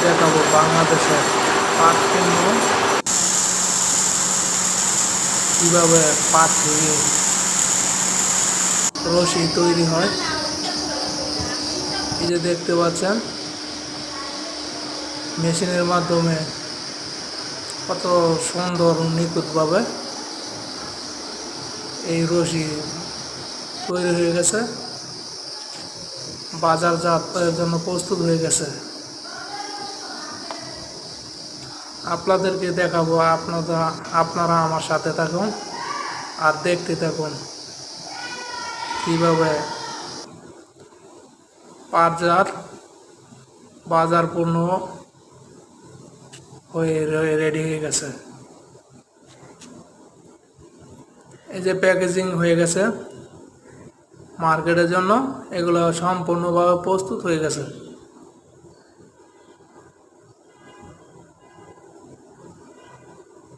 বাংলাদেশের পাট পণ্য কীভাবে পাট থেকে রশি তৈরি হয়। এই যে দেখতে পাচ্ছেন, মেশিনের মাধ্যমে কত সুন্দর নিখুঁতভাবে এই রশি তৈরি হয়ে গেছে। বাজারজাতের জন্য প্রস্তুত হয়ে গেছে। আপনাদেরকে দেখাবো, আপনারা আপনারা আমার সাথে থাকুন আর দেখতে থাকুন কীভাবে বাজার বাজার পূর্ণ হয়ে রেডি হয়ে গেছে। এই যে প্যাকেজিং হয়ে গেছে। মার্কেটের জন্য এগুলো সম্পূর্ণভাবে প্রস্তুত হয়ে গেছে।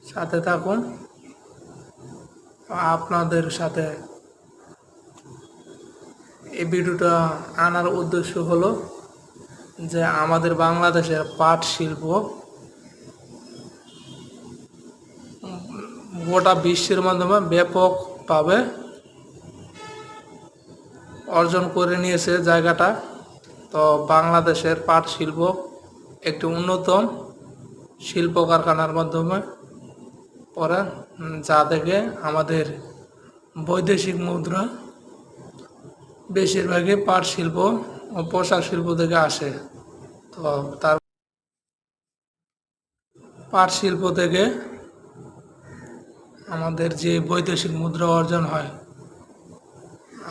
সাথে থাকুন। আপনাদের সাথে এই ভিডিওটা আনার উদ্দেশ্য হলো যে আমাদের বাংলাদেশের পাট শিল্প গোটা বিশ্বের মাধ্যমে ব্যাপকভাবে অর্জন করে নিয়েছে জায়গাটা। তো বাংলাদেশের পাট শিল্প একটি উন্নতম শিল্প কারখানার মাধ্যমে পরে যা থেকে আমাদের বৈদেশিক মুদ্রা বেশিরভাগই পাট শিল্প ও পোশাক শিল্প থেকে আসে। তো তার পাট শিল্প থেকে আমাদের যে বৈদেশিক মুদ্রা অর্জন হয়,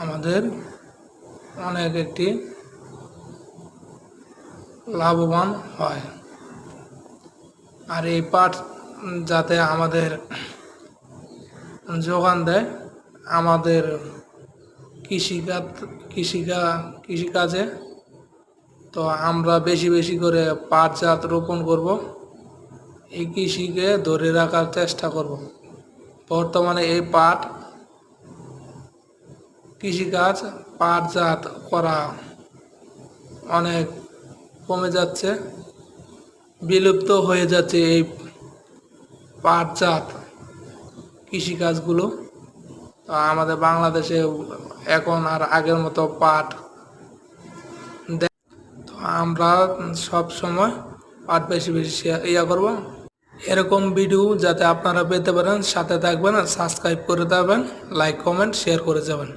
আমাদের অনেক একটি লাভবান হয়। আর এই পাট যাতে আমাদের যোগান দেয় আমাদের কৃষিকাজ কৃষিকা কৃষিকাজে তো আমরা বেশি বেশি করে পাট জাত রোপণ করব। এই কৃষিকে ধরে রাখার চেষ্টা করব। বর্তমানে এই পাট কৃষিকাজ পাটজাত করা অনেক কমে যাচ্ছে, বিলুপ্ত হয়ে যাচ্ছে এই পাটজাত কৃষিকাজগুলো, তো আমাদের বাংলাদেশে এখন আর আগের মতো পাট তো আমরা সব সময় পাট বেশি বেশি ইয়া করব। এরকম ভিডিও যাতে আপনারা পেতে পারেন, সাথে থাকবেন আর সাবস্ক্রাইব করে দেবেন লাইক কমেন্ট শেয়ার করে যাবেন।